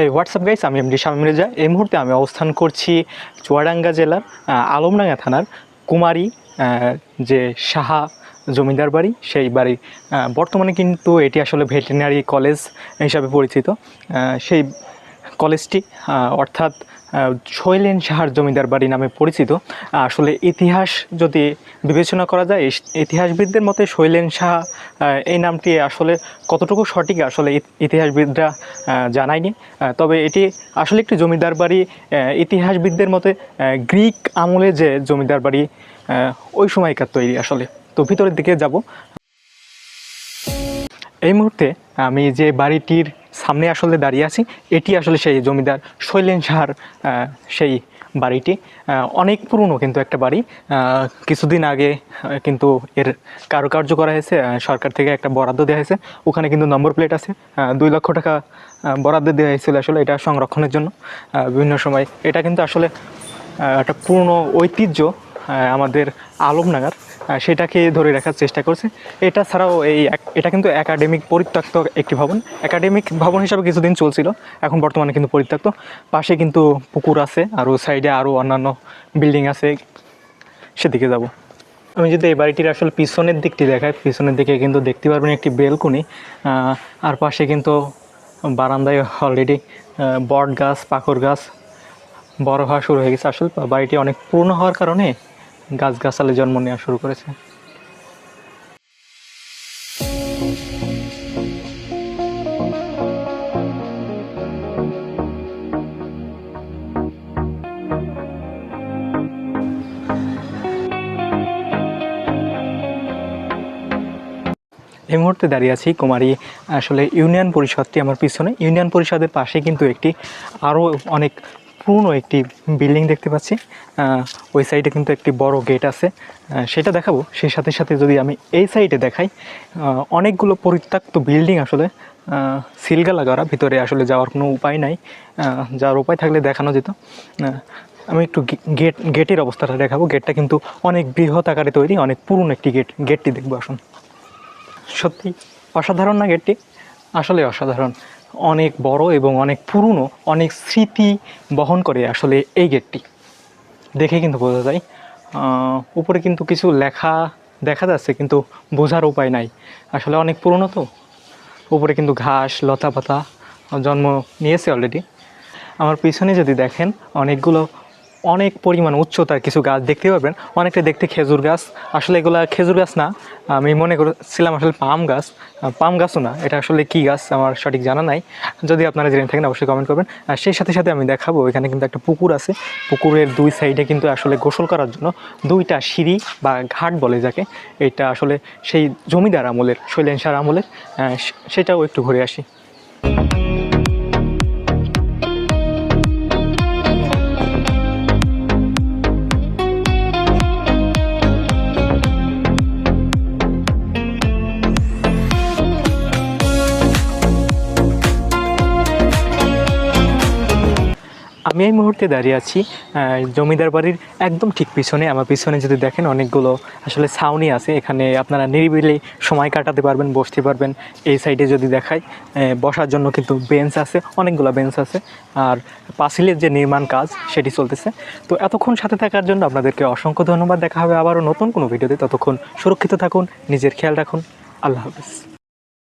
এই WhatsApp guys আমি MD Shamim Reza এই মুহূর্তে আমি অবস্থান করছি চুয়াডাঙ্গা জেলার আলমডাঙ্গা থানার কুমারী যে সাহা জমিদার বাড়ি, সেই বাড়ি বর্তমানে কিন্তু এটি আসলে ভেটেরিনারি কলেজ হিসাবে পরিচিত। সেই কলেজটি অর্থাৎ শৈলেন সাহার জমিদার বাড়ি নামে পরিচিত। আসলে ইতিহাস যদি বিবেচনা করা যায় ইতিহাসবিদদের মতে শৈলেন সাহা এই নামটি আসলে কতটুকু সঠিক আসলে ইতিহাসবিদরা জানায়নি। তবে এটি আসলে একটি জমিদার বাড়ি ইতিহাসবিদদের মতে গ্রিক আমলে যে জমিদার বাড়ি ওই সময়কার তৈরি আসলে। তো ভিতরের দিকে যাব। এই মুহূর্তে আমি যে বাড়িটির সামনে আসলে দাঁড়িয়ে আছি। এটি আসলে সেই জমিদার শৈলেন সাহার সেই বাড়িটি। অনেক পুরনো কিন্তু একটা বাড়ি। কিছুদিন আগে কিন্তু এর কারুকার্য করা হয়েছে। সরকার থেকে একটা বরাদ্দ দেওয়া হয়েছে। ওখানে কিন্তু নম্বর প্লেট আছে। দুই লক্ষ টাকা বরাদ্দ দেওয়া হয়েছিল আসলে এটা সংরক্ষণের জন্য। বিভিন্ন সময় এটা কিন্তু আসলে একটা পুরনো ঐতিহ্য। আমাদের আলমনাগার সেটাকে ধরে রাখার চেষ্টা করছে। এটা ছাড়াও এই এটা কিন্তু একাডেমিক পরিত্যক্ত একটি ভবন। একাডেমিক ভবন হিসাবে কিছুদিন চলছিল, এখন বর্তমানে কিন্তু পরিত্যক্ত। পাশে কিন্তু পুকুর আছে, আর ওই সাইডে আরও অন্যান্য বিল্ডিং আছে। সেদিকে যাব। আমি যদি এই বাড়িটির আসলে পিছনের দিকটি দেখাই, পিছনের দিকে কিন্তু দেখতে পারবেন একটি বেলকুনি আর পাশে কিন্তু বারান্দায় অলরেডি বট গাছ পাকড় গাছ, বড় হওয়া শুরু হয়ে গেছে। আসলে বাড়িটি অনেক পুরনো হওয়ার কারণে গাছগাছালি জন্ম নেওয়া শুরু করেছে। এই মুহূর্তে দাঁড়িয়ে আছি কুমারী, আসলে ইউনিয়ন পরিষদটি আমার পিছনে। ইউনিয়ন পরিষদের পাশে কিন্তু একটি আরও অনেক পুরনো একটি বিল্ডিং দেখতে পাচ্ছি। ওই সাইডে কিন্তু একটি বড় গেট আছে। সেটা দেখাবো। সেই সাথে সাথে যদি আমি এই সাইডে দেখাই অনেকগুলো পরিত্যক্ত বিল্ডিং আসলে আহ, সিলগালা করা ভিতরে আসলে যাওয়ার কোনো উপায় নাই। যাওয়ার উপায় থাকলে দেখানো যেত। আমি একটু গেট গেটের অবস্থাটা দেখাবো। গেটটা কিন্তু অনেক বৃহৎ আকারে তৈরি অনেক পুরনো একটি গেট গেটটি দেখব আসুন। সত্যি অসাধারণ না গেটটি? আসলে অসাধারণ। অনেক বড় এবং অনেক পুরনো, অনেক স্মৃতি বহন করে আসলে এই গেটটি। দেখে কিন্তু বোঝা যায় উপরে কিন্তু কিছু লেখা দেখা যাচ্ছে কিন্তু বোঝার উপায় নাই। আসলে অনেক পুরনো তো। উপরে কিন্তু ঘাস লতা পাতা জন্ম নিয়েছে অলরেডি আমার পিছনে যদি দেখেন, অনেকগুলো অনেক পরিমাণ উচ্চতার কিছু গাছ দেখতে পাবেন অনেকটা দেখতে খেজুর গাছ। আসলে এগুলা খেজুর গাছ না। আমি মনে করেছিলাম আসলে পাম গাছ। পাম গাছও না। এটা আসলে কি গাছ আমার সঠিক জানা নাই। যদি আপনারা জেনে থাকেন, অবশ্যই কমেন্ট করবেন। আর সেই সাথে সাথে আমি দেখাবো, এখানে কিন্তু একটা পুকুর আছে। পুকুরের দুই সাইডে কিন্তু আসলে গোসল করার জন্য দুইটা সিঁড়ি বা ঘাট বলে যাকে। এটা আসলে সেই জমিদার আমলের শৈলেন সার আমলের সেটাও একটু ঘুরে আসি। আমি এই মুহূর্তে দাঁড়িয়ে আছি জমিদার বাড়ির একদম ঠিক পিছনে। আমার পিছনে যদি দেখেন অনেকগুলো আসলে ছাউনি আছে, এখানে আপনারা নিরিবিলি সময় কাটাতে পারবেন, বসতে পারবেন। এই সাইডে যদি দেখাই বসার জন্য কিন্তু বেঞ্চ আছে, অনেকগুলো বেঞ্চ আছে। আর পাঁচিলের যে নির্মাণ কাজ, সেটি চলতেছে। তো এতক্ষণ সাথে থাকার জন্য আপনাদেরকে অসংখ্য ধন্যবাদ। দেখা হবে আবারও নতুন কোনো ভিডিওতে। ততক্ষণ সুরক্ষিত থাকুন, নিজের খেয়াল রাখুন। আল্লাহ হাফিজ।